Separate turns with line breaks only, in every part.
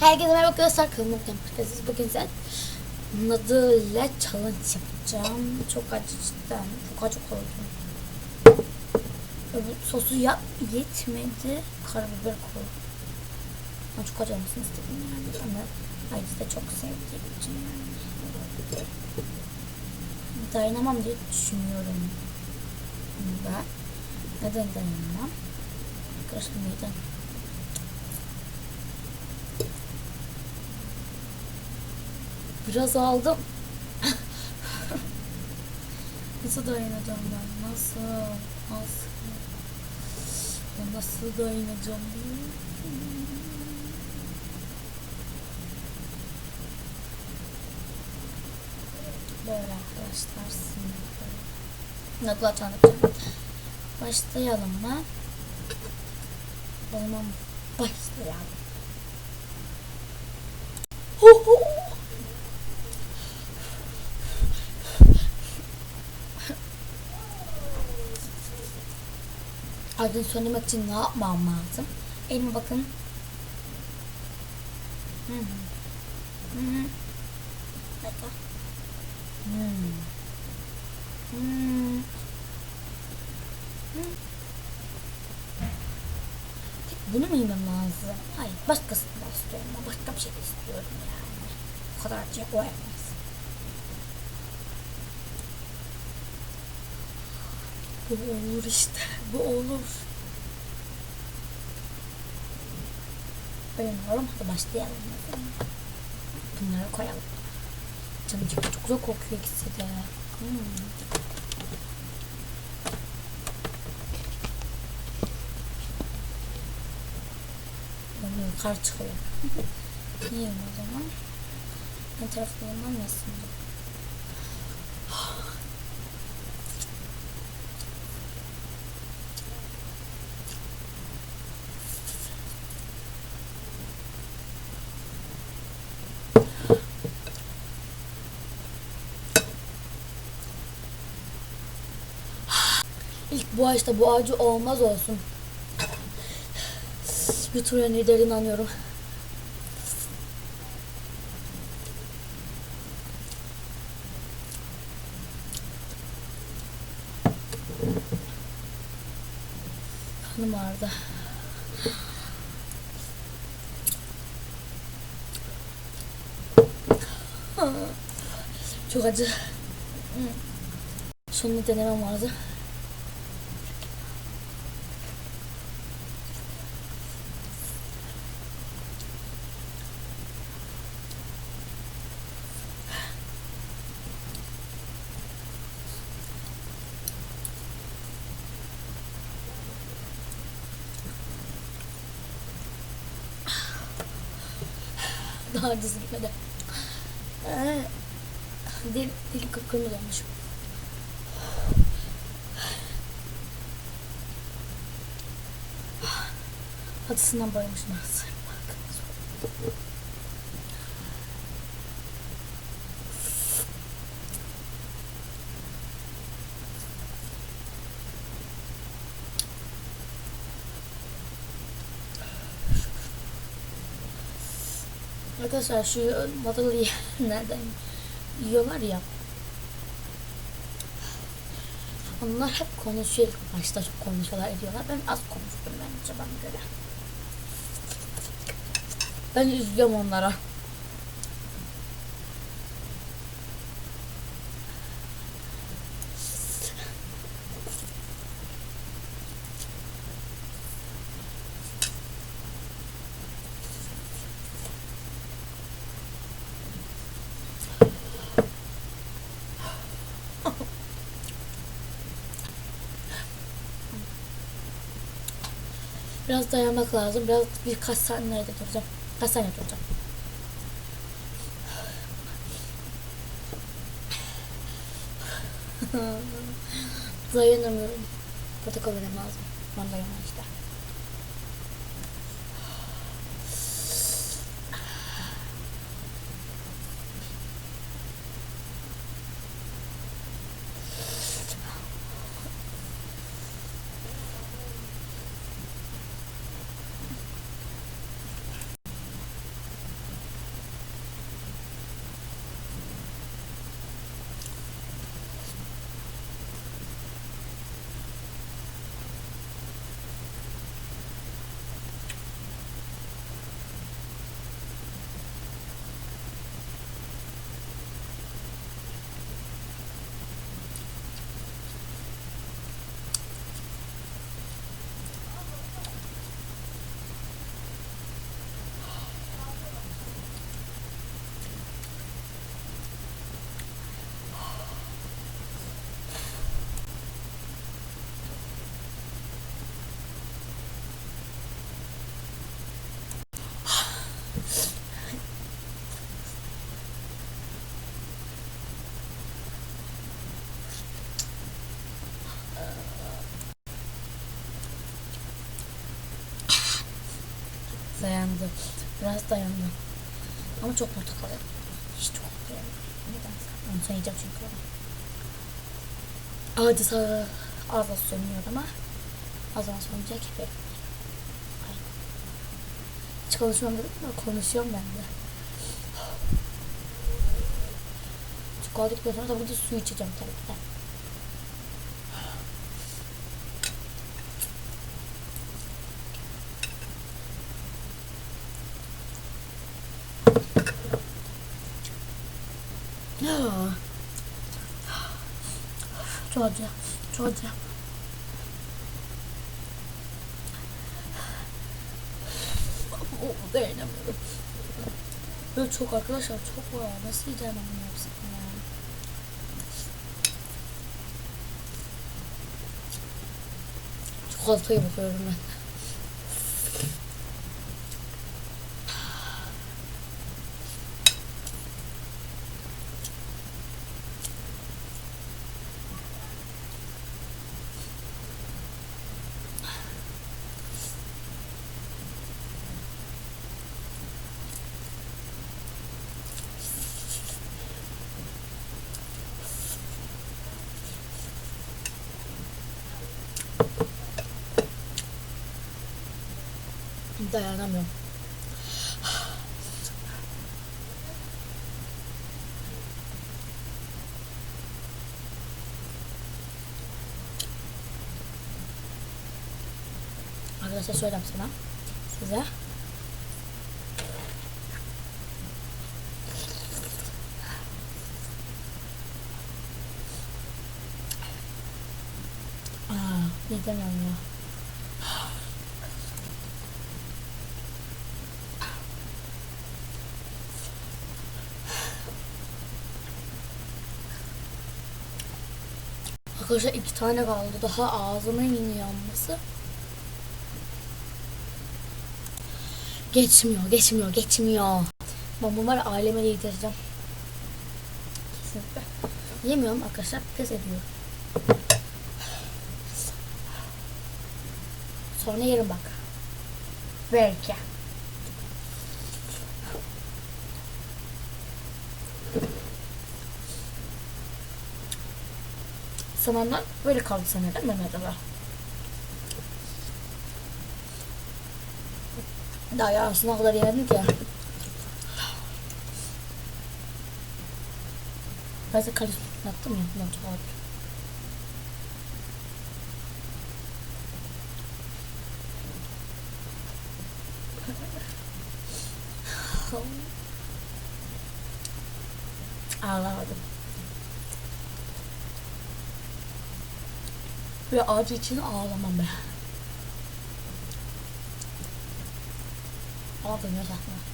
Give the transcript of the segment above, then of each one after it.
Herkese merhaba arkadaşlar kanalıma hoş Bugün size Nadıl'la challenge yapacağım. Çok acı cidden. Çok acı koydum. Sosu yap yetmedi. Karabiber koydum. Ben çok acı olmasını istedim yani. Ama Ayrıca da çok sevdiğim için yani. Dayanamam diye düşünüyorum. Ben. Neden dayanamam? Arkadaşlar neden? Biraz aldım. nasıl dayanacağım ben? Nasıl? Nasıl? Ben nasıl dayanacağım? Böyle arkadaşlar sınıfı. Nakla tanıtacağım. Başlayalım mı? O başlayalım. Hu hu. Adını söylemek için ne yapmam lazım? Elime bakın. Hı hı. Hı hı. Dakika. Hmm. Hmm. Hmm. Bunu mu yemem lazım? Hayır, başkasını da istiyorum. Başka bir şey istiyorum yani. O kadar acı koyamaz. Bu olur işte. Bu olur. Bilmiyorum. Hadi başlayalım. Bunları koyalım. Canım çok, çok güzel kokuyor ikisi de. Hmm. Kar çıkıyor. Yiyeyim o zaman. Ben taraflarından yesin. İlk bu ağaçta bu ağacı olmaz olsun. YouTube'a ne der inanıyorum. Kanım ağrıdı. Çok acı. Şunu denemem lazım. Acısı gitmedi. Ee, dil, dili kıpkırmızı olmuş. Acısından bayılmışım aslında. Arkadaşlar şu madalı nereden yiyorlar ya. Onlar hep konuşuyor. Başta çok konuşuyorlar ediyorlar. Ben az konuştum bence bana göre. Ben üzülüyorum onlara. Biraz dayanmak lazım. Biraz birkaç saniyede duracağım. Kaç saniye duracağım. Dayanamıyorum. Portakal yemem lazım. Ben dayanamam işte. Dayandı. Biraz dayandı. Ama çok portakal yedim. Hiç çok yedim. Nedense. Onu yiyeceğim çünkü. Adeta ağza sönüyor ama az sonra sönecek. Ay. Hiç konuşmam dedim ama konuşuyorum ben de. Çikolatadıktan sonra tabii ki su içeceğim tabii ki. Çok. Çok acı. Oh, dayanamıyorum. Böyle çok arkadaşlar çok var. Nasıl yiyeceğim ben hepsini ya? Çikolataya bakıyorum ben. Dayanamıyorum. Arkadaşlar söyleyeyim sana. Size. Aa, yiyemiyorum ya. Arkadaşlar iki tane kaldı. Daha ağzıma yeni yanması. Geçmiyor, geçmiyor, geçmiyor. Ben bunları aileme de yedireceğim. Kesinlikle. Yemiyorum arkadaşlar. Pes ediyorum. Sonra yerim bak. Belki. Zamanlar böyle kaldı sanırım Mehmet Ali. Daha yarısına kadar yemedim ki. De karıştırdım attım ya. Bundan çok ağır. Ve acı için ağlamam ben. Ağladım ya zaten.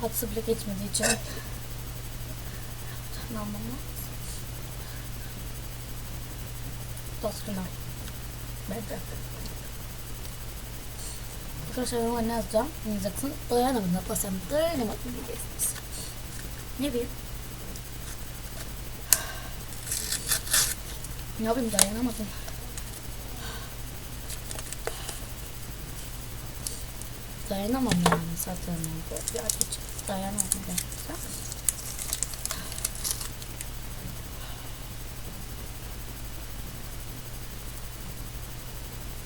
Hatsı bile geçmediği için. Tamam ama. Baskına. Bence. Arkadaşlar yoruma ne yazacağım? Ne yazacaksın? Dayanamadım. Yapasam dayanamadım diyeceksiniz. Ne bileyim. Ne yapayım dayanamadım. Dayanamam yani zaten. Bu bir ateş dayanamam gerçekten.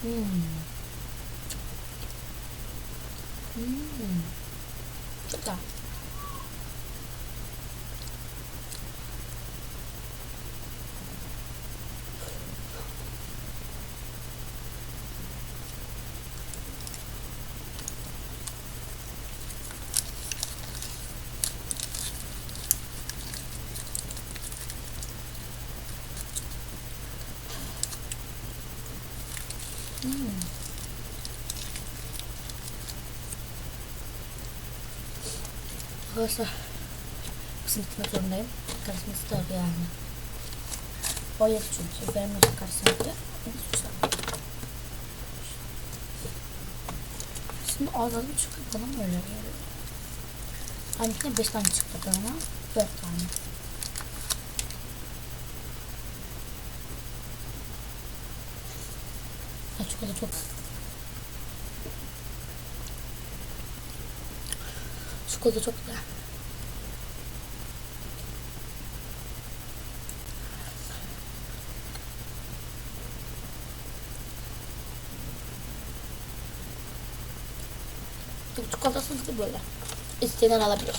Hmm. Hmm. Arkadaşlar kısım gitmek zorundayım. Karışması da yani. Yet çünkü. Benim de karşısında. Şimdi ağzını çıkartalım öyle böyle. Annekine 5 tane çıktı bana. 4 tane. Ay çikolata çok. Çikolata çok güzel. Türk çikolatası gibi böyle. İsteyen alabilir.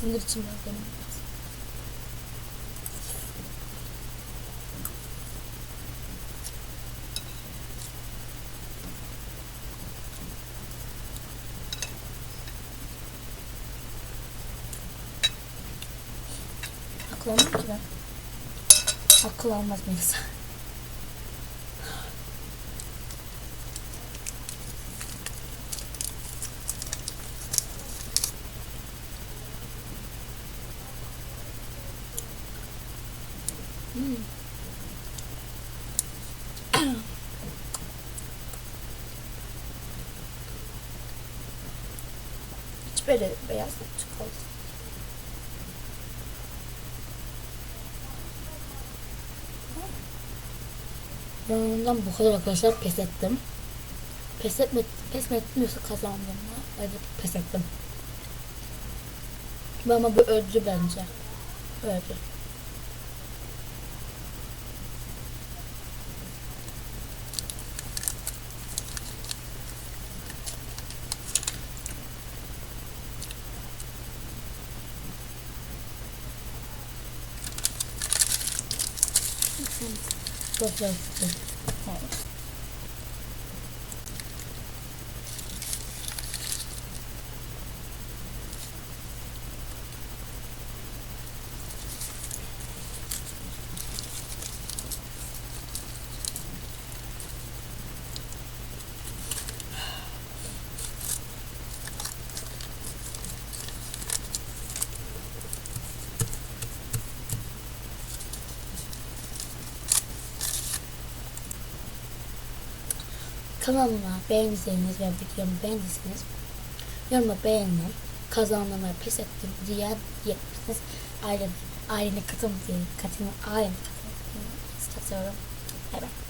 Sinir için benim. Akıl almam ki ben. Akıl almaz Melisa. Hiç böyle beyaz çikolata. Ben ondan bu kadar arkadaşlar pes ettim. Pes etme, pes mi yoksa kazandım mı? Evet pes ettim. Ama bu öldü bence. Öldü. Çok güzel. Evet. Kanalıma beğendiyseniz ve videomu beğendiyseniz yoruma beğenin, kazanmama pes ettim diye diyebilirsiniz. Aile, ailene katılın diye, katılın, ailene katılın seviyorum. Bay bay.